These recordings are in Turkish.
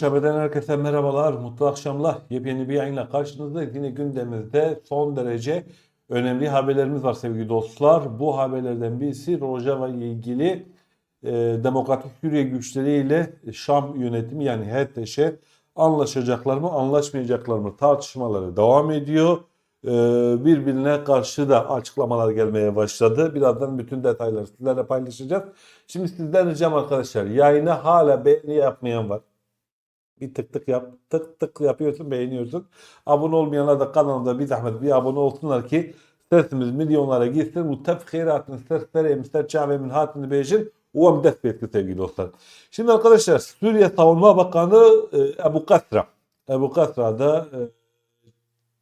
Haber'den herkese merhabalar, mutlu akşamlar. Yepyeni bir yayınla karşınızdayız. Yine gündemimizde son derece önemli haberlerimiz var sevgili dostlar. Bu haberlerden birisi Rojava ile ilgili e, Demokratik Suriye güçleriyle Şam yönetimi yani HTŞ anlaşacaklar mı anlaşmayacaklar mı tartışmaları devam ediyor. E, birbirine karşı da açıklamalar gelmeye başladı. Birazdan bütün detayları sizlerle paylaşacağız. Şimdi sizden ricam arkadaşlar yayına hala beğeni yapmayan var. Bir tık tık yap. Tık tık yapıyorsun beğeniyorsun. Abone olmayanlar da kanalımda bir zahmet bir abone olsunlar ki sesimiz milyonlara gitsin. Bu tefkiratın sesleri ister çavemin hatını beğensin. O dest etki sevgili dostlar. Şimdi arkadaşlar Suriye Savunma Bakanı e, Ebu Kasra. Ebu Kasra da e,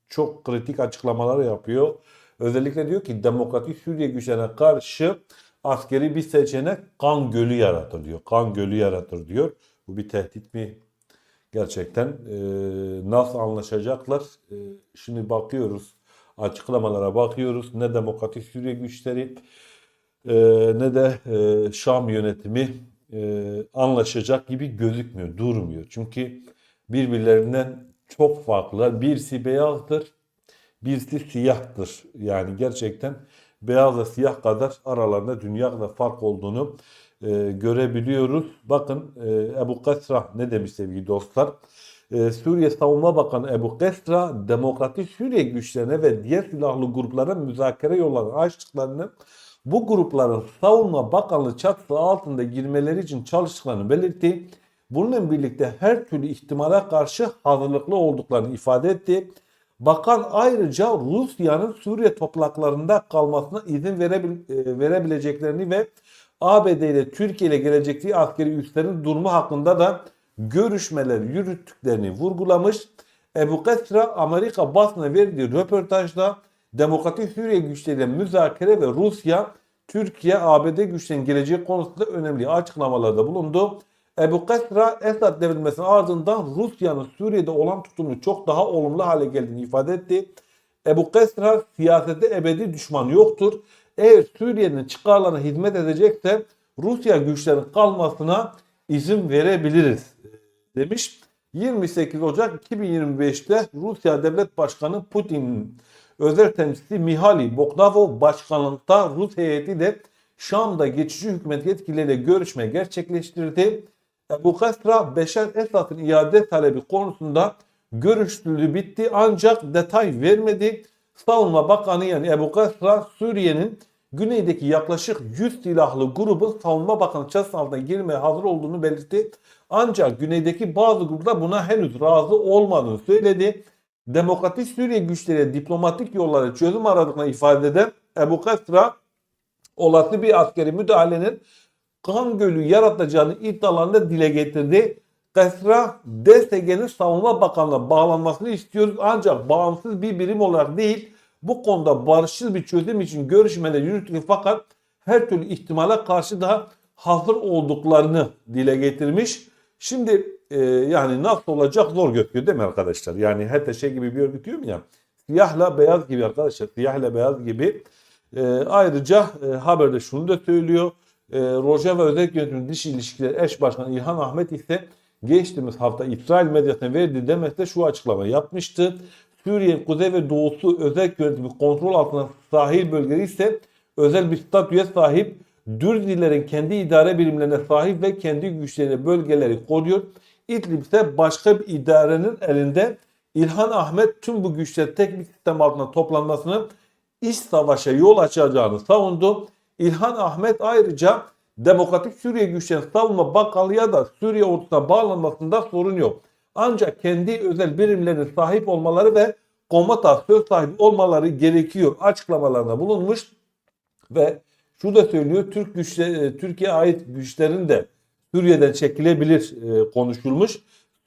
çok kritik açıklamalar yapıyor. Özellikle diyor ki Demokratik Suriye güçlerine karşı askeri bir seçenek kan gölü yaratır diyor. Kan gölü yaratır diyor. Bu bir tehdit mi? Gerçekten e, nasıl anlaşacaklar? E, şimdi bakıyoruz açıklamalara bakıyoruz. Ne Demokratik Suriye güçleri e, ne de e, Şam yönetimi e, anlaşacak gibi gözükmüyor, durmuyor. Çünkü birbirlerinden çok farklılar. Birisi beyazdır, birisi siyahtır. Yani gerçekten beyazla siyah kadar aralarında dünya kadar fark olduğunu e, görebiliyoruz. Bakın e, Ebu Kasra ne demiş sevgili dostlar? E, Suriye Savunma Bakanı Ebu Kasra, Demokratik Suriye güçlerine ve diğer silahlı gruplara müzakere yollarını açtıklarını, bu grupların Savunma Bakanlığı çatısı altında girmeleri için çalıştıklarını belirtti. Bununla birlikte her türlü ihtimale karşı hazırlıklı olduklarını ifade etti. Bakan ayrıca Rusya'nın Suriye topraklarında kalmasına izin e, verebileceklerini ve ABD ile Türkiye ile gelecektiği askeri üslerin durumu hakkında da görüşmeler yürüttüklerini vurgulamış. Ebu Kasra Amerika basına verdiği röportajda Demokratik Suriye güçleriyle müzakere ve Rusya, Türkiye, ABD güçlerinin geleceği konusunda önemli açıklamalarda bulundu. Ebu Kasra Esad devrilmesinin ardından Rusya'nın Suriye'de olan tutumu çok daha olumlu hale geldiğini ifade etti. Ebu Kasra siyasette ebedi düşman yoktur. Eğer Suriye'nin çıkarlarına hizmet edecekse Rusya güçlerinin kalmasına izin verebiliriz demiş. 28 Ocak 2025'te Rusya Devlet Başkanı Putin'in özel temsilcisi Mihali Bogdanov başkanlıkta Rus heyetiyle Şam'da geçici hükümet yetkilileriyle görüşme gerçekleştirdi. Ebu Kasra Beşer Esad'ın iade talebi konusunda görüştüğü bitti ancak detay vermedi. Savunma Bakanı yani Ebu Kasra Suriye'nin güneydeki yaklaşık 100 silahlı grubun Savunma Bakanı çatısı altına girmeye hazır olduğunu belirtti. Ancak güneydeki bazı gruplar buna henüz razı olmadığını söyledi. Demokratik Suriye güçleri diplomatik yollara çözüm aradıklarını ifade eden Ebu Kasra olası bir askeri müdahalenin kan gölü yaratacağını iddialarında dile getirdi. Kasra DSG'nin savunma bakanlığına bağlanmasını istiyoruz ancak bağımsız bir birim olarak değil bu konuda barışçıl bir çözüm için görüşmeler yürütülüyor fakat her türlü ihtimale karşı da hazır olduklarını dile getirmiş. Şimdi e, yani nasıl olacak zor gözüküyor değil mi arkadaşlar? Yani HTŞ gibi bir örgüt diyorum ya siyahla beyaz gibi arkadaşlar siyahla beyaz gibi. E, ayrıca e, haberde şunu da söylüyor. E, Rojava Özel Yönetimi Dış İlişkiler Eş Başkanı İlhan Ahmet ise geçtiğimiz hafta İsrail medyasına verdiği demekte şu açıklama yapmıştı. Suriye kuzey ve doğusu özel yönetimi kontrol altına sahil bölgeleri ise özel bir statüye sahip Dürzilerin kendi idare birimlerine sahip ve kendi güçlerine bölgeleri koruyor. İdlib ise başka bir idarenin elinde. İlhan Ahmet tüm bu güçler tek bir sistem altında toplanmasını iç savaşa yol açacağını savundu. İlhan Ahmet ayrıca Demokratik Suriye güçlerinin savunma bakanlığa da Suriye ordusuna bağlanmasında sorun yok. Ancak kendi özel birimlerine sahip olmaları ve komata söz sahibi olmaları gerekiyor açıklamalarında bulunmuş ve şu da söylüyor Türk güçleri, Türkiye ait güçlerin de Suriye'den çekilebilir e, konuşulmuş.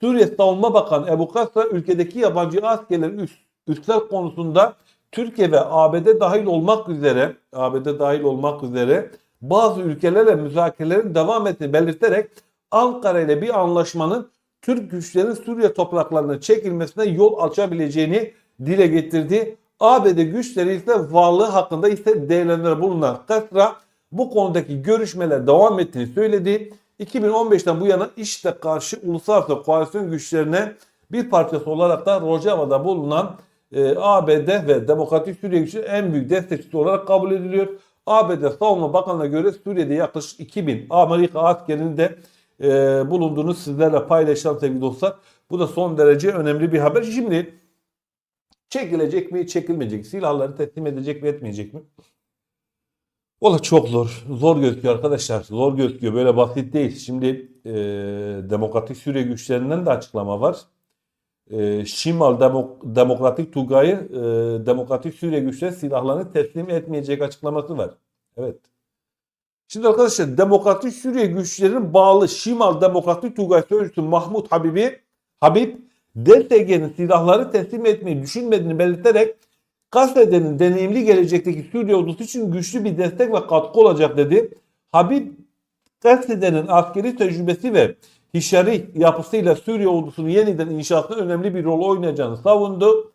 Suriye Savunma Bakanı Ebu Kasra ülkedeki yabancı askerlerin üst, üstler konusunda Türkiye ve ABD dahil olmak üzere ABD dahil olmak üzere bazı ülkelerle müzakerelerin devam ettiğini belirterek Ankara ile bir anlaşmanın Türk güçlerin Suriye topraklarına çekilmesine yol açabileceğini dile getirdi. ABD güçleri ise varlığı hakkında ise değerlendirme bulunan Kasra bu konudaki görüşmeler devam ettiğini söyledi. 2015'ten bu yana IŞİD'e karşı uluslararası koalisyon güçlerine bir parçası olarak da Rojava'da bulunan e, ABD ve Demokratik Suriye güçleri en büyük destekçisi olarak kabul ediliyor. ABD Savunma Bakanlığı'na göre Suriye'de yaklaşık 2000 Amerika askerinin de e, bulunduğunu sizlerle paylaşalım sevgili dostlar. Bu da son derece önemli bir haber. Şimdi çekilecek mi, çekilmeyecek, silahları teslim edecek mi, etmeyecek mi? Valla çok zor. Zor gözüküyor arkadaşlar. Zor gözüküyor. Böyle basit değil. Şimdi e, Demokratik Suriye güçlerinden de açıklama var. E, Şimal Demo- Demokratik Tugay'ı e, Demokratik Suriye güçleri silahlarını teslim etmeyecek açıklaması var. Evet. Şimdi arkadaşlar Demokratik Suriye güçlerinin bağlı Şimal Demokratik Tugay Sözcüsü Mahmut Habibi Habib DSG'nin silahları teslim etmeyi düşünmediğini belirterek Gazze'nin deneyimli gelecekteki Suriye ordusu için güçlü bir destek ve katkı olacak dedi. Habib Gazze'nin askeri tecrübesi ve hişari yapısıyla Suriye ordusunun yeniden inşasında önemli bir rol oynayacağını savundu.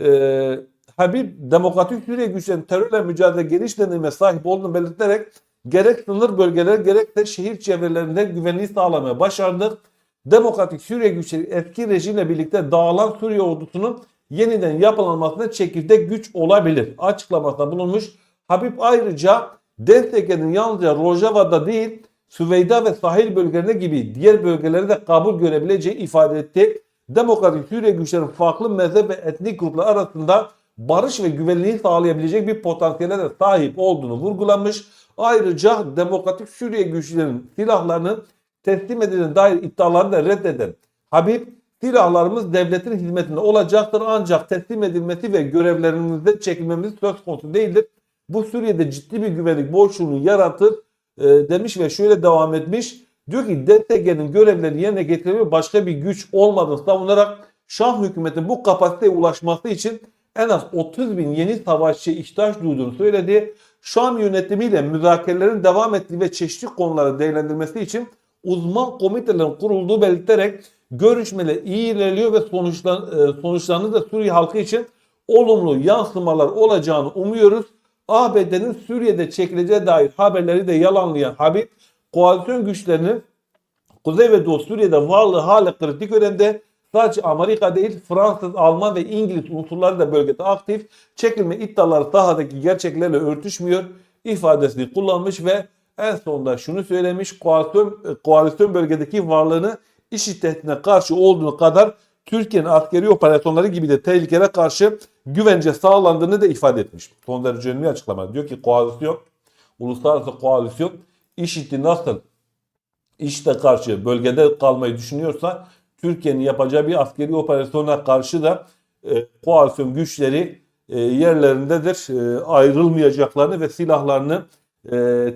Ee, Habib Demokratik Suriye güçlerinin terörle mücadele geniş deneyime sahip olduğunu belirterek gerek sınır bölgeleri gerek de şehir çevrelerinde güvenliği sağlamaya başardı. Demokratik Suriye güçleri eski rejimle birlikte dağılan Suriye ordusunun yeniden yapılanmasına çekirdek güç olabilir. Açıklamasında bulunmuş. Habib ayrıca DSK'nin yalnızca Rojava'da değil Süveyda ve sahil bölgelerinde gibi diğer bölgelerde de kabul görebileceği ifade etti. Demokratik Suriye güçlerinin farklı mezhep ve etnik gruplar arasında barış ve güvenliği sağlayabilecek bir potansiyele de sahip olduğunu vurgulamış. Ayrıca Demokratik Suriye güçlerinin silahlarının teslim edildiğine dair iddialarını da reddeden Habib silahlarımız devletin hizmetinde olacaktır ancak teslim edilmesi ve görevlerimizde çekilmemiz söz konusu değildir. Bu Suriye'de ciddi bir güvenlik boşluğunu yaratır e, demiş ve şöyle devam etmiş. Diyor ki DTG'nin görevlerini yerine getirebilir başka bir güç olmadığını savunarak Şam hükümeti bu kapasiteye ulaşması için en az 30 bin yeni savaşçı ihtiyaç duyduğunu söyledi. Şam yönetimiyle müzakerelerin devam ettiği ve çeşitli konuları değerlendirmesi için uzman komitelerin kurulduğu belirterek görüşmeler iyi ilerliyor ve sonuçlar, e, sonuçlarını da Suriye halkı için olumlu yansımalar olacağını umuyoruz. ABD'nin Suriye'de çekileceği dair haberleri de yalanlayan Habib, koalisyon güçlerinin Kuzey ve Doğu Suriye'de varlığı hala kritik önemde. Sadece Amerika değil Fransız, Alman ve İngiliz unsurları da bölgede aktif. Çekilme iddiaları sahadaki gerçeklerle örtüşmüyor ifadesini kullanmış ve en sonunda şunu söylemiş. Koalisyon, koalisyon bölgedeki varlığını IŞİD tehdidine karşı olduğu kadar Türkiye'nin askeri operasyonları gibi de tehlikelere karşı güvence sağlandığını da ifade etmiş. Son derece önemli açıklama. Diyor ki koalisyon, uluslararası koalisyon IŞİD'i nasıl IŞİD'e karşı bölgede kalmayı düşünüyorsa Türkiye'nin yapacağı bir askeri operasyona karşı da e, koalisyon güçleri e, yerlerindedir. E, ayrılmayacaklarını ve silahlarını e,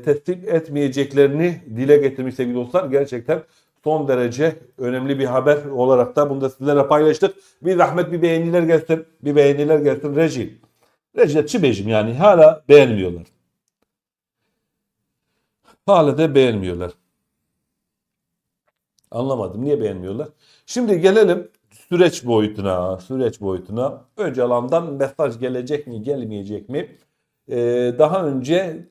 teslim etmeyeceklerini dile getirmiş sevgili dostlar. Gerçekten son derece önemli bir haber olarak da bunu da sizlere paylaştık. Bir rahmet bir beğeniler gelsin. Bir beğeniler gelsin. Reji. Reji Çibejim yani hala beğenmiyorlar. Hala da beğenmiyorlar. Anlamadım. Niye beğenmiyorlar? Şimdi gelelim süreç boyutuna. Süreç boyutuna. Öcalan'dan mesaj gelecek mi, gelmeyecek mi? Ee, daha önce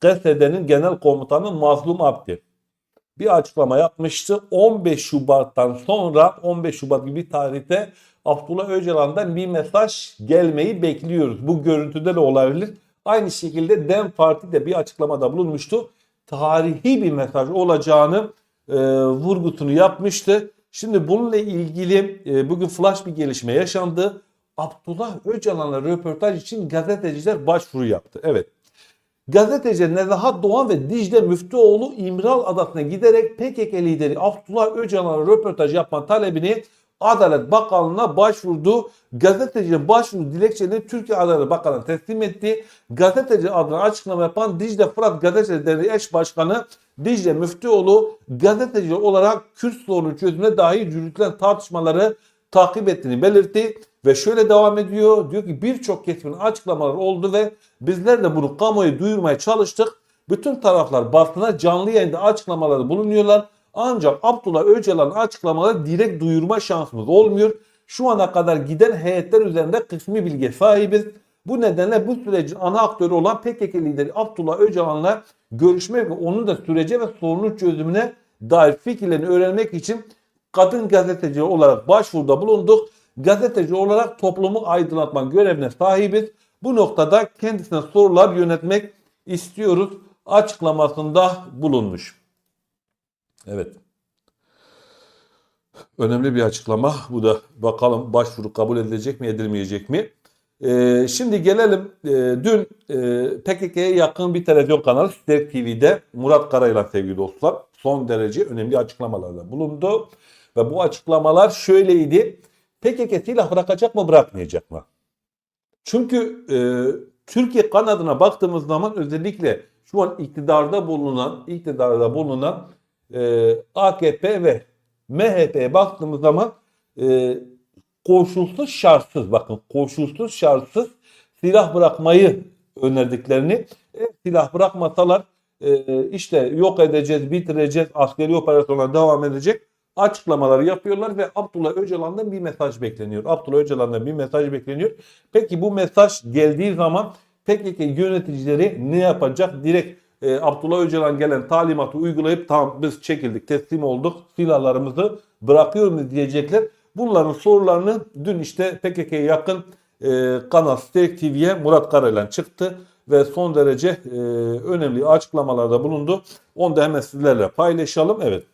GSD'nin genel komutanı Mazlum Abdi bir açıklama yapmıştı. 15 Şubat'tan sonra 15 Şubat gibi bir tarihte Abdullah Öcalan'dan bir mesaj gelmeyi bekliyoruz. Bu görüntüde de olabilir. Aynı şekilde DEM Parti de bir açıklamada bulunmuştu. Tarihi bir mesaj olacağını e, vurgusunu yapmıştı. Şimdi bununla ilgili e, bugün flash bir gelişme yaşandı. Abdullah Öcalan'la röportaj için gazeteciler başvuru yaptı. Evet. Gazeteci Nezahat Doğan ve Dicle Müftüoğlu İmral Adası'na giderek PKK lideri Abdullah Öcalan'a röportaj yapma talebini Adalet Bakanlığı'na başvurdu. Gazeteci başvuru dilekçelerini Türkiye Adalet Bakanı'na teslim etti. Gazeteci adına açıklama yapan Dicle Fırat Gazetecileri Eş Başkanı Dicle Müftüoğlu gazeteci olarak Kürt sorunu çözümüne dair yürütülen tartışmaları takip ettiğini belirtti. Ve şöyle devam ediyor. Diyor ki birçok kesimin açıklamaları oldu ve bizler de bunu kamuoyu duyurmaya çalıştık. Bütün taraflar basına canlı yayında açıklamaları bulunuyorlar. Ancak Abdullah Öcalan'ın açıklamaları direkt duyurma şansımız olmuyor. Şu ana kadar giden heyetler üzerinde kısmi bilgi sahibiz. Bu nedenle bu sürecin ana aktörü olan PKK lideri Abdullah Öcalan'la görüşmek ve onun da sürece ve sorunun çözümüne dair fikirlerini öğrenmek için kadın gazeteci olarak başvuruda bulunduk. Gazeteci olarak toplumu aydınlatma görevine sahibiz. Bu noktada kendisine sorular yönetmek istiyoruz açıklamasında bulunmuş. Evet. Önemli bir açıklama. Bu da bakalım başvuru kabul edilecek mi edilmeyecek mi? Ee, şimdi gelelim. Ee, dün e, PKK'ya yakın bir televizyon kanalı Sterk TV'de Murat Karaylan sevgili dostlar son derece önemli açıklamalarda bulundu. Ve bu açıklamalar şöyleydi. PKK silah bırakacak mı bırakmayacak mı? Çünkü e, Türkiye kanadına baktığımız zaman özellikle şu an iktidarda bulunan iktidarda bulunan e, AKP ve MHP'ye baktığımız zaman e, koşulsuz şartsız bakın koşulsuz şartsız silah bırakmayı önerdiklerini e, silah bırakmasalar e, işte yok edeceğiz, bitireceğiz, askeri operasyona devam edecek açıklamaları yapıyorlar ve Abdullah Öcalan'dan bir mesaj bekleniyor. Abdullah Öcalan'dan bir mesaj bekleniyor. Peki bu mesaj geldiği zaman PKK yöneticileri ne yapacak? Direkt e, Abdullah Öcalan gelen talimatı uygulayıp tamam biz çekildik, teslim olduk, silahlarımızı bırakıyor mu diyecekler. Bunların sorularını dün işte PKK'ya yakın e, kanal Steak TV'ye Murat Karaylan çıktı ve son derece e, önemli açıklamalarda bulundu. Onu da hemen sizlerle paylaşalım. Evet.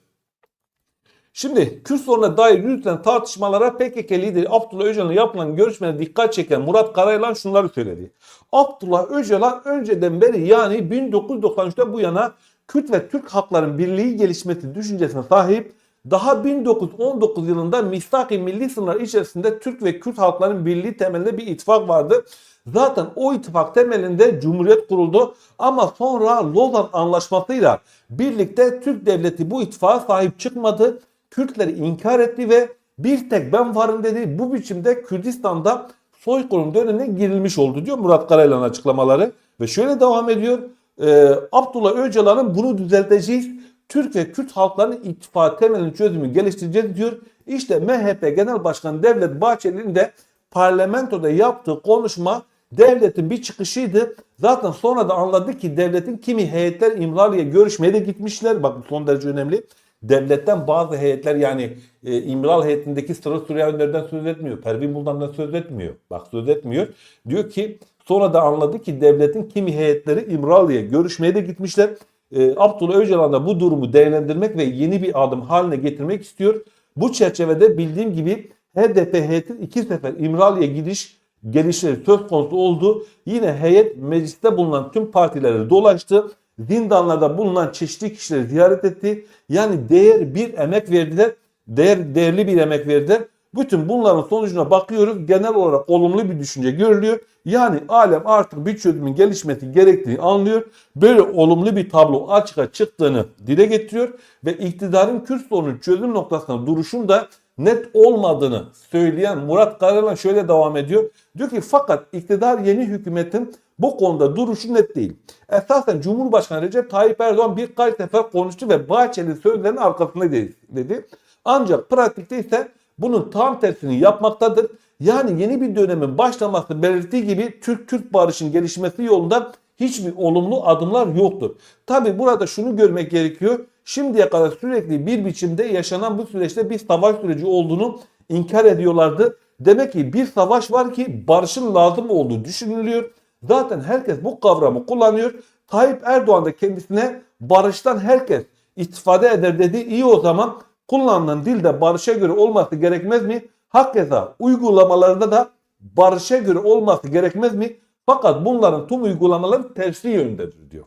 Şimdi Kürt sorununa dair yürütülen tartışmalara PKK lideri Abdullah Öcalan'la yapılan görüşmede dikkat çeken Murat Karaylan şunları söyledi. Abdullah Öcalan önceden beri yani 1993'te bu yana Kürt ve Türk hakların birliği gelişmesi düşüncesine sahip daha 1919 yılında Misak-ı Milli sınırlar içerisinde Türk ve Kürt halkların birliği temelinde bir ittifak vardı. Zaten o ittifak temelinde Cumhuriyet kuruldu ama sonra Lozan Anlaşması'yla birlikte Türk devleti bu ittifaka sahip çıkmadı. Kürtleri inkar etti ve bir tek ben varım dedi. Bu biçimde Kürdistan'da soykırım dönemine girilmiş oldu diyor Murat Karaylan açıklamaları. Ve şöyle devam ediyor. Ee, Abdullah Öcalan'ın bunu düzelteceğiz. Türk ve Kürt halklarının ittifak temelini çözümü geliştireceğiz diyor. İşte MHP Genel Başkanı Devlet Bahçeli'nin de parlamentoda yaptığı konuşma devletin bir çıkışıydı. Zaten sonra da anladı ki devletin kimi heyetler İmralı'ya görüşmeye de gitmişler. Bakın son derece önemli. Devletten bazı heyetler yani e, İmral heyetindeki sıra Suriyelilerden söz etmiyor. Pervin Buldan'dan söz etmiyor. Bak söz etmiyor. Diyor ki sonra da anladı ki devletin kimi heyetleri İmralı'ya görüşmeye de gitmişler. E, Abdullah Öcalan da bu durumu değerlendirmek ve yeni bir adım haline getirmek istiyor. Bu çerçevede bildiğim gibi HDP heyetin iki sefer İmralı'ya gidiş gelişleri söz konusu oldu. Yine heyet mecliste bulunan tüm partileri dolaştı. Zindanlarda bulunan çeşitli kişileri ziyaret etti. Yani değer bir emek verdiler. Değer, değerli bir emek verdiler. Bütün bunların sonucuna bakıyoruz. Genel olarak olumlu bir düşünce görülüyor. Yani alem artık bir çözümün gelişmesi gerektiğini anlıyor. Böyle olumlu bir tablo açığa çıktığını dile getiriyor. Ve iktidarın Kürt sorunun çözüm noktasında duruşun da net olmadığını söyleyen Murat Karalan şöyle devam ediyor. Diyor ki fakat iktidar yeni hükümetin bu konuda duruşu net değil. Esasen Cumhurbaşkanı Recep Tayyip Erdoğan birkaç sefer konuştu ve Bahçeli sözlerinin arkasında dedi. Ancak pratikte ise bunun tam tersini yapmaktadır. Yani yeni bir dönemin başlaması belirttiği gibi Türk-Kürt barışın gelişmesi yolunda hiçbir olumlu adımlar yoktur. Tabi burada şunu görmek gerekiyor. Şimdiye kadar sürekli bir biçimde yaşanan bu süreçte bir savaş süreci olduğunu inkar ediyorlardı. Demek ki bir savaş var ki barışın lazım olduğu düşünülüyor. Zaten herkes bu kavramı kullanıyor. Tayyip Erdoğan da kendisine barıştan herkes istifade eder dedi. İyi o zaman kullanılan dilde barışa göre olması gerekmez mi? Hakeza uygulamalarında da barışa göre olması gerekmez mi? Fakat bunların tüm uygulamaları tersi yöndedir diyor.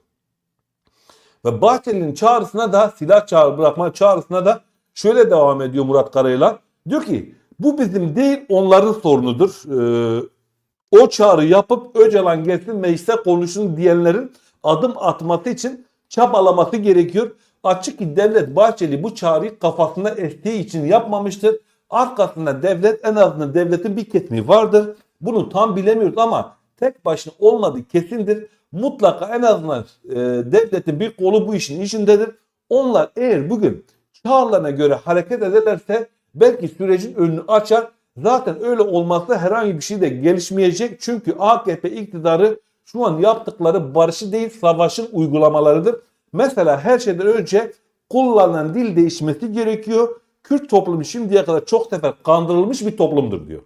Ve Bahçeli'nin çağrısına da silah çağrı bırakma çağrısına da şöyle devam ediyor Murat Karayılan. Diyor ki bu bizim değil onların sorunudur. Ee, o çağrı yapıp Öcalan gelsin mecliste konuşun diyenlerin adım atması için çabalaması gerekiyor. Açık ki Devlet Bahçeli bu çağrıyı kafasında estiği için yapmamıştır. Arkasında devlet en azından devletin bir kesimi vardır. Bunu tam bilemiyoruz ama tek başına olmadığı kesindir. Mutlaka en azından e, devletin bir kolu bu işin içindedir. Onlar eğer bugün çağrılarına göre hareket ederlerse belki sürecin önünü açar Zaten öyle olmazsa herhangi bir şey de gelişmeyecek. Çünkü AKP iktidarı şu an yaptıkları barışı değil savaşın uygulamalarıdır. Mesela her şeyden önce kullanılan dil değişmesi gerekiyor. Kürt toplumu şimdiye kadar çok sefer kandırılmış bir toplumdur diyor.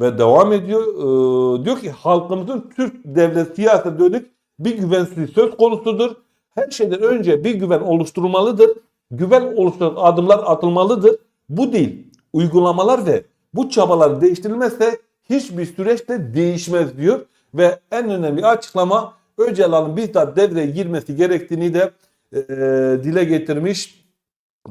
Ve devam ediyor. Ee, diyor ki halkımızın Türk devlet siyasete dönük bir güvensizliği söz konusudur. Her şeyden önce bir güven oluşturulmalıdır. Güven oluşturan adımlar atılmalıdır. Bu değil. Uygulamalar ve bu çabalar değiştirilmezse hiçbir süreçte değişmez diyor. Ve en önemli açıklama Öcalan'ın bizzat devreye girmesi gerektiğini de e, dile getirmiş.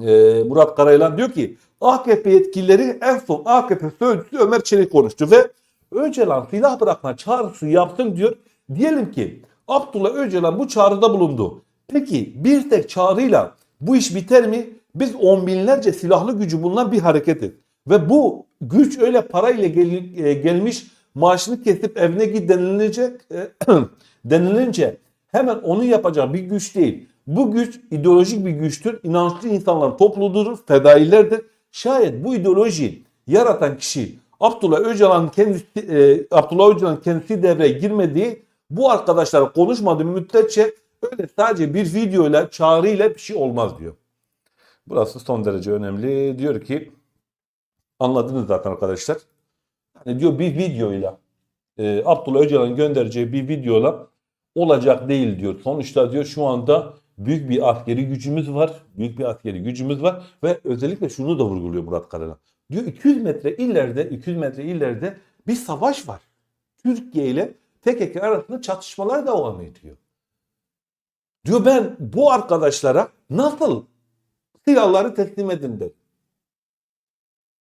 E, Murat Karayılan diyor ki AKP yetkilileri en son AKP sözcüsü Ömer Çelik konuştu ve Öcalan silah bırakma çağrısı yapsın diyor. Diyelim ki Abdullah Öcalan bu çağrıda bulundu. Peki bir tek çağrıyla bu iş biter mi? Biz on binlerce silahlı gücü bulunan bir hareket Ve bu güç öyle parayla gel- e, gelmiş maaşını kesip evine git denilecek e, denilince hemen onu yapacak bir güç değil. Bu güç ideolojik bir güçtür. İnançlı insanların topluluğudur, fedailerdir. Şayet bu ideolojiyi yaratan kişi Abdullah Öcalan kendisi e, Abdullah Öcalan kendisi devreye girmediği bu arkadaşlar konuşmadığı müddetçe öyle sadece bir videoyla çağrıyla bir şey olmaz diyor. Burası son derece önemli. Diyor ki anladınız zaten arkadaşlar. Yani diyor bir videoyla e, Abdullah Öcalan'ın göndereceği bir videoyla olacak değil diyor. Sonuçta diyor şu anda büyük bir askeri gücümüz var. Büyük bir askeri gücümüz var ve özellikle şunu da vurguluyor Murat Karalan. Diyor 200 metre ileride 200 metre ileride bir savaş var. Türkiye ile PKK arasında çatışmalar devam ediyor. Diyor ben bu arkadaşlara nasıl silahları teslim edin dedim.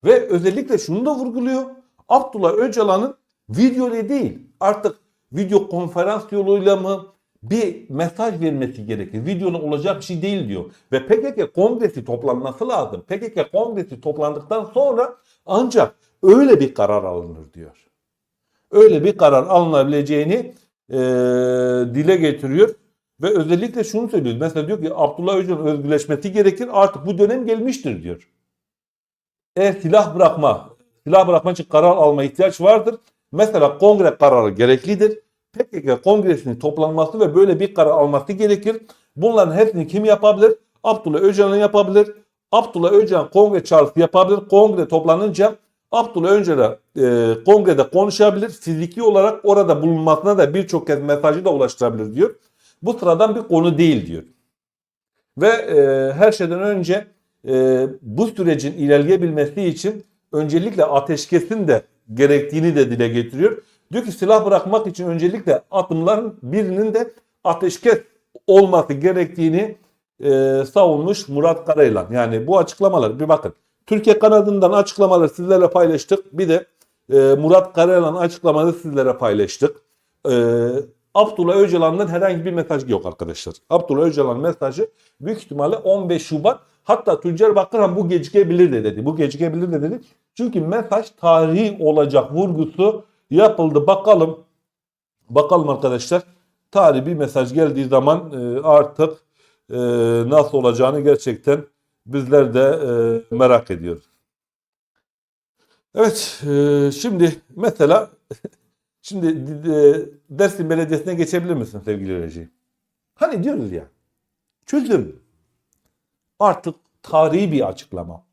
Ve özellikle şunu da vurguluyor. Abdullah Öcalan'ın videoyla değil artık video konferans yoluyla mı bir mesaj vermesi gerekir. Videonun olacak bir şey değil diyor. Ve PKK kongresi toplanması lazım. PKK kongresi toplandıktan sonra ancak öyle bir karar alınır diyor. Öyle bir karar alınabileceğini e, dile getiriyor. Ve özellikle şunu söylüyor. Mesela diyor ki Abdullah Öcalan özgürleşmesi gerekir. Artık bu dönem gelmiştir diyor. Eğer silah bırakma, silah bırakma için karar alma ihtiyaç vardır. Mesela kongre kararı gereklidir. PKK kongresinin toplanması ve böyle bir karar alması gerekir. Bunların hepsini kim yapabilir? Abdullah Öcalan yapabilir. Abdullah Öcalan kongre çağrısı yapabilir. Kongre toplanınca Abdullah Öcalan e, kongrede konuşabilir. Fiziki olarak orada bulunmasına da birçok kez mesajı da ulaştırabilir diyor. Bu sıradan bir konu değil diyor. Ve e, her şeyden önce e, bu sürecin ilerleyebilmesi için öncelikle ateşkesin de gerektiğini de dile getiriyor. Diyor ki silah bırakmak için öncelikle adımların birinin de ateşkes olması gerektiğini e, savunmuş Murat Karayılan. Yani bu açıklamalar bir bakın. Türkiye kanadından açıklamaları sizlerle paylaştık. Bir de e, Murat Karayılan'ın açıklamaları sizlere paylaştık. E, Abdullah Öcalan'dan herhangi bir mesaj yok arkadaşlar. Abdullah Öcalan mesajı büyük ihtimalle 15 Şubat hatta Tüccar Bakırhan bu gecikebilir de dedi. Bu gecikebilir de dedi. Çünkü mesaj tarihi olacak vurgusu yapıldı. Bakalım bakalım arkadaşlar tarihi bir mesaj geldiği zaman e, artık e, nasıl olacağını gerçekten bizler de e, merak ediyoruz. Evet şimdi mesela şimdi e, Dersim Belediyesi'ne geçebilir misin sevgili reji? Hani diyoruz ya çözüm artık tarihi bir açıklama.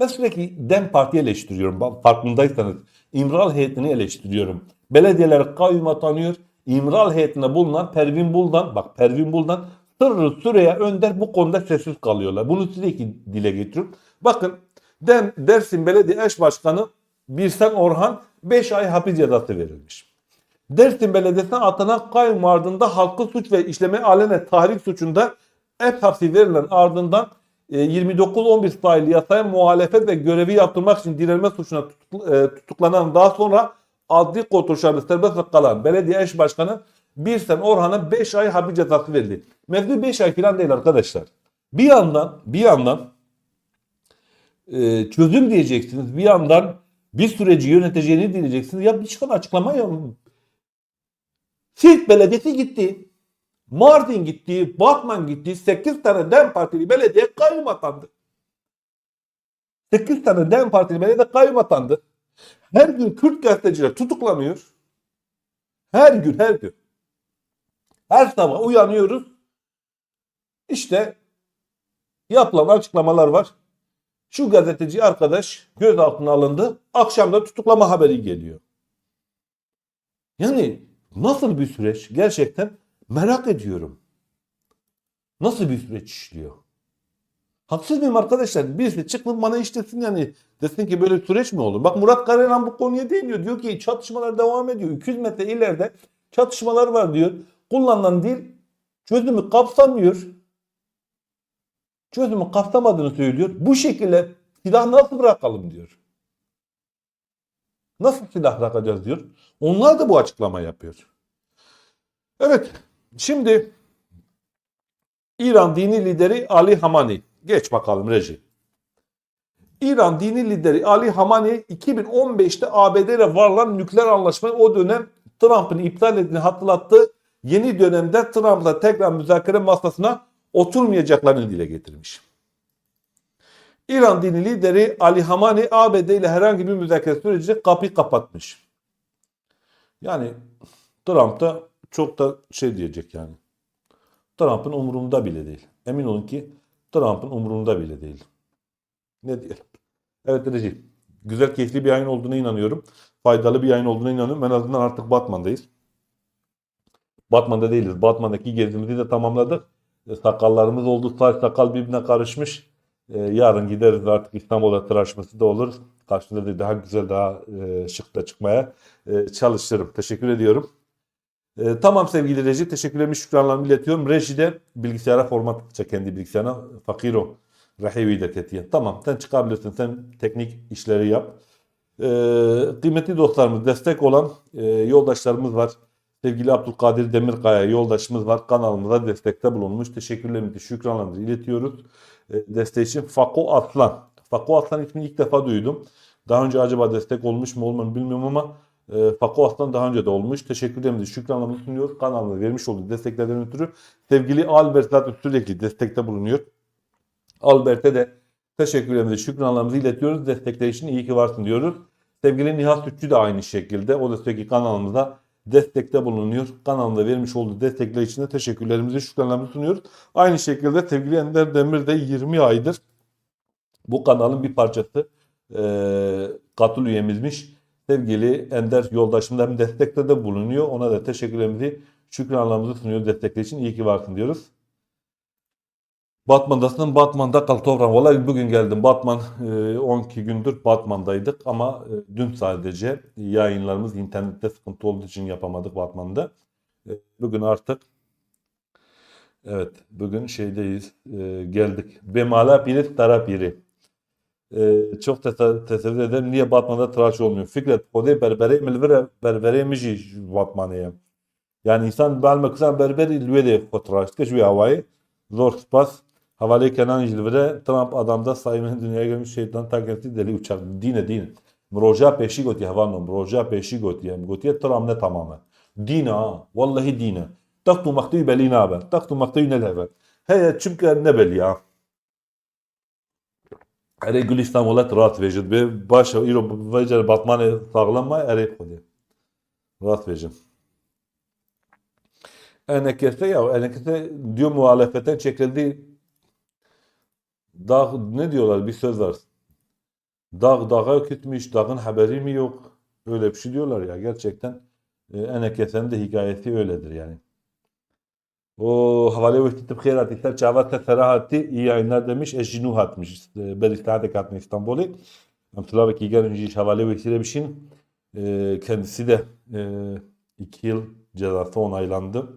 Ben sürekli DEM Parti eleştiriyorum. Farkındaysanız İmral heyetini eleştiriyorum. Belediyeler kayyum atanıyor. İmral heyetinde bulunan Pervin Buldan, bak Pervin Buldan Sırrı Süreyya Önder bu konuda sessiz kalıyorlar. Bunu sürekli dile getiriyorum. Bakın Dem, Dersim Belediye Eş Başkanı Birsen Orhan 5 ay hapis cezası verilmiş. Dersim Belediyesi'ne atanan kayyum ardında halkı suç ve işleme alene tahrik suçunda hep hapsi verilen ardından 29-11 sayılı yasaya muhalefet ve görevi yaptırmak için direnme suçuna tutuklanan daha sonra adli kurtuluşlarla serbest kalan belediye eş başkanı Birsen Orhan'a 5 ay hapis cezası verildi. Mevzu 5 ay falan değil arkadaşlar. Bir yandan bir yandan e, çözüm diyeceksiniz. Bir yandan bir süreci yöneteceğini diyeceksiniz. Ya bir çıkan açıklama. Siirt Belediyesi gitti. Mardin gitti, Batman gitti, 8 tane DEM Partili belediye kayyum atandı. 8 tane DEM Partili belediye kayyum atandı. Her gün Kürt gazeteciler tutuklanıyor. Her gün her gün. Her sabah uyanıyoruz. İşte yapılan açıklamalar var. Şu gazeteci arkadaş gözaltına alındı. Akşam da tutuklama haberi geliyor. Yani nasıl bir süreç? Gerçekten merak ediyorum. Nasıl bir süreç işliyor? Haksız mıyım arkadaşlar? Birisi çıkıp bana işlesin yani desin ki böyle süreç mi olur? Bak Murat Karayan bu konuya değiniyor. Diyor ki çatışmalar devam ediyor. 200 metre ileride çatışmalar var diyor. Kullanılan dil çözümü kapsamıyor. Çözümü kapsamadığını söylüyor. Bu şekilde silah nasıl bırakalım diyor. Nasıl silah bırakacağız diyor. Onlar da bu açıklama yapıyor. Evet. Şimdi İran dini lideri Ali Hamani. Geç bakalım reji. İran dini lideri Ali Hamani 2015'te ABD ile varılan nükleer anlaşmayı o dönem Trump'ın iptal ettiğini hatırlattı. Yeni dönemde Trump'la tekrar müzakere masasına oturmayacaklarını dile getirmiş. İran dini lideri Ali Hamani ABD ile herhangi bir müzakere sürecinde kapıyı kapatmış. Yani Trump da çok da şey diyecek yani. Trump'ın umurunda bile değil. Emin olun ki Trump'ın umurunda bile değil. Ne diyelim? Evet Recep. Güzel keyifli bir yayın olduğuna inanıyorum. Faydalı bir yayın olduğuna inanıyorum. En azından artık Batman'dayız. Batman'da değiliz. Batman'daki gezimizi de tamamladık. E, Sakallarımız oldu. Saç sakal birbirine karışmış. E, yarın gideriz artık İstanbul'a tıraşması da olur. Karşında da daha güzel, daha e, şık da çıkmaya e, çalışırım. Teşekkür ediyorum. E, tamam sevgili Reji. Teşekkürlerimi, şükranlarımı iletiyorum. Reji de bilgisayara format kendi bilgisayarına. Fakiro. Rahivi de tetiğe. Tamam sen çıkabilirsin. Sen teknik işleri yap. E, kıymetli dostlarımız, destek olan e, yoldaşlarımız var. Sevgili Abdülkadir Demirkaya yoldaşımız var. Kanalımıza destekte bulunmuş. Teşekkürlerimizi, şükranlarımızı iletiyoruz. E, desteği için Fako Aslan. Fako Aslan ismini ilk defa duydum. Daha önce acaba destek olmuş mu olmadı bilmiyorum ama e, Fako Aslan daha önce de olmuş. Teşekkürlerimizi, şükranlarımızı sunuyoruz. Kanalımıza vermiş olduğu desteklerden ötürü. Sevgili Albert zaten sürekli destekte bulunuyor. Albert'e de teşekkürlerimizi, şükranlarımızı iletiyoruz. Destekleri için iyi ki varsın diyoruz. Sevgili Nihat Sütçü de aynı şekilde. O da sürekli kanalımıza destekte bulunuyor. Kanalında vermiş olduğu destekler için de teşekkürlerimizi, şükranlarımızı sunuyoruz. Aynı şekilde sevgili Ender Demir de 20 aydır bu kanalın bir parçası. E, katıl üyemizmiş. Sevgili Ender yoldaşım da destekte de bulunuyor. Ona da teşekkürlerimizi, şükranlarımızı sunuyoruz destekler için. İyi ki varsın diyoruz. Batman'dasın. Batman'da kal toprağım. Vallahi bugün geldim. Batman e, 12 gündür Batman'daydık ama e, dün sadece yayınlarımız internette sıkıntı olduğu için yapamadık Batman'da. E, bugün artık evet bugün şeydeyiz. E, geldik. Bemala piri tara piri. E, çok tesa- teessüf ederim. Niye Batman'da tıraş olmuyor? Fikret. Da berbere milvere berbere mici Batman'a. Yani insan belme kısan berberi lüvede fotoğraf. Bir havayı. Zor spas. Havale Kenan Jilvire Trump adamda sayının dünyaya gelmiş şeytan takenti deli uçak. Dine dine. Mroja peşi goti havano. Mroja peşi goti. Goti Trump ne tamamen. Dine ha. Vallahi dine. Taktu maktuyu belina haber. Taktu maktuyu ne lever. Heye çünkü ne beli ya. Ere Gülistan olet rahat vecid. Be baş iro vecid batmanı sağlanma ere kodi. Rahat vecid. Enekese ya enekese diyor muhalefetten çekildi. Dağ ne diyorlar bir söz var. Dağ dağa kütmüş, dağın haberi mi yok? Öyle bir şey diyorlar ya gerçekten. E, Enekese'nin de hikayesi öyledir yani. O havale ve titip khairat ister çavata serahati iyi yayınlar demiş. Eşinu hatmış. Ben istihade katmış İstanbul'u. Amtula ki gelince havale ve şeyin e, kendisi de e, iki yıl cezası onaylandı.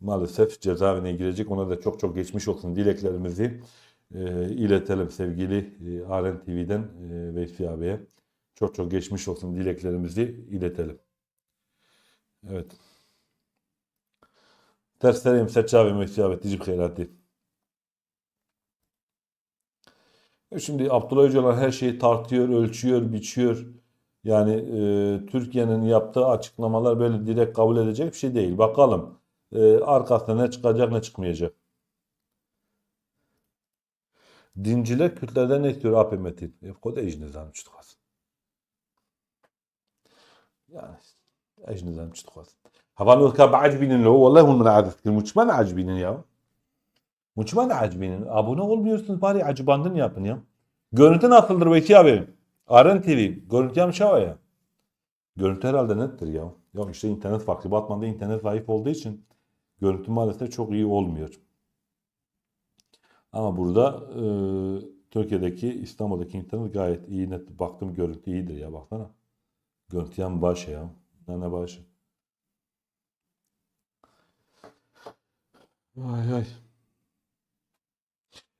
Maalesef cezaevine girecek. Ona da çok çok geçmiş olsun dileklerimizi e, iletelim sevgili e, Aren TV'den e, Veysi abiye. Çok çok geçmiş olsun dileklerimizi iletelim. Evet. Terslereyim seçavim Veysi abi. Dicib hayrati. E Şimdi Abdullah Öcalan her şeyi tartıyor, ölçüyor, biçiyor. Yani e, Türkiye'nin yaptığı açıklamalar böyle direkt kabul edecek bir şey değil. Bakalım e, arkasında ne çıkacak ne çıkmayacak. Dinciler Kürtlerden ekliyor APMT. E, kod ejnizam çıtkaz. Yani ejnizam çıtkaz. Havan ülke ba'acbinin lo. Vallahi hun adet. Muçman acbinin ya. Muçman acbinin. Abone olmuyorsunuz bari acbandın yapın ya. Görüntü nasıldır Veki abi? Aren TV. Görüntü yamşava ya. Görüntü herhalde nettir ya. Ya işte internet farklı. Batman'da internet zayıf olduğu için görüntü maalesef çok iyi olmuyor. Ama burada e, Türkiye'deki İstanbul'daki internet gayet iyi net. Baktım görüntü iyidir ya baksana. Görüntü yan başı ya. Nane başı. Vay vay.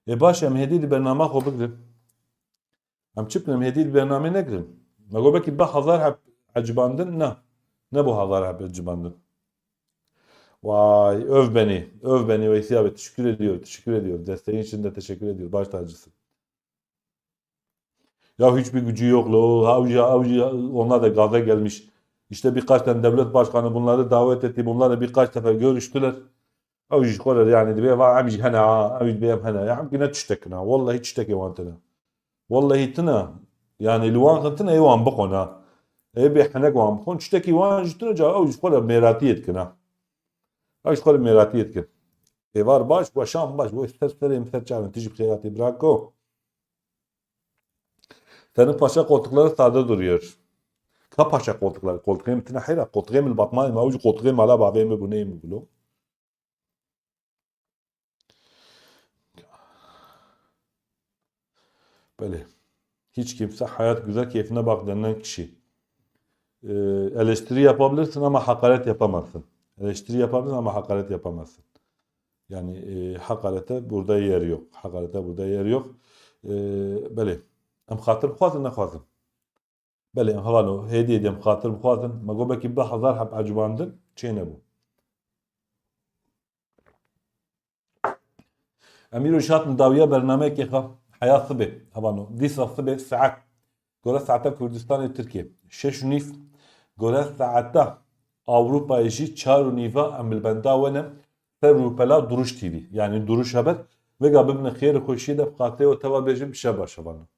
E başem hedid bername xo bigrin. Em çi bikim hedid bername negirin. Me gobekî be hezar heb hecibandin ne. Ne bu hezar heb hecibandin. Vay öv beni, öv beni ve isyabe. Teşekkür ediyor, teşekkür ediyor. Desteğin için de teşekkür ediyor. Baş tacısı. Ya hiçbir gücü yok lo. Avcı, avcı onlar da gaza gelmiş. İşte birkaç tane devlet başkanı bunları davet etti. Bunlarla birkaç defa görüştüler. Avcı kolar yani diye va amci hana amci beyem hana. Ya hamkine tüştekna. Vallahi tüşteke vantına. Vallahi tına. Yani luan kıtına eyvan bu konu. Ey bir hanek van bu konu. Tüşteki van jütüne ca avcı kolar merati etkina. يقول ميراتيت كنا اي var baş bu şam baş bu isterleri imser tijib خيراتي bırakko senin paşa koltukları sade duruyor. Ka paşa koltukları koltuğum tine hayra koltuğum batman mavcu koltuğum ala babem bu neyim bu Böyle. Hiç kimse hayat güzel keyfine bak denilen kişi. Ee, eleştiri yapabilirsin ama hakaret yapamazsın. Eleştiri yapabilirsin ama hakaret yapamazsın. Yani e, hakarete burada yer yok. Hakarete burada yer yok. E, böyle. Em hatır bxwazin nexwazin. Belê em hevalê hêdiyê dê em xatir bixwazin, me gobekî bi hezar heb ecubandin çê nebû. Em îro ji hatin dawiya bernamekê xwe heya sibê hevano dîsa sibê saet gore saeta Kurdistanê Tirkiye şeş û nîf gore Avrupa işi çar niva emil benda ve Ferrupela Duruş TV. Yani Duruş Haber ve gabim ne khir khoşi de fqate o teva bejim şaba şabana.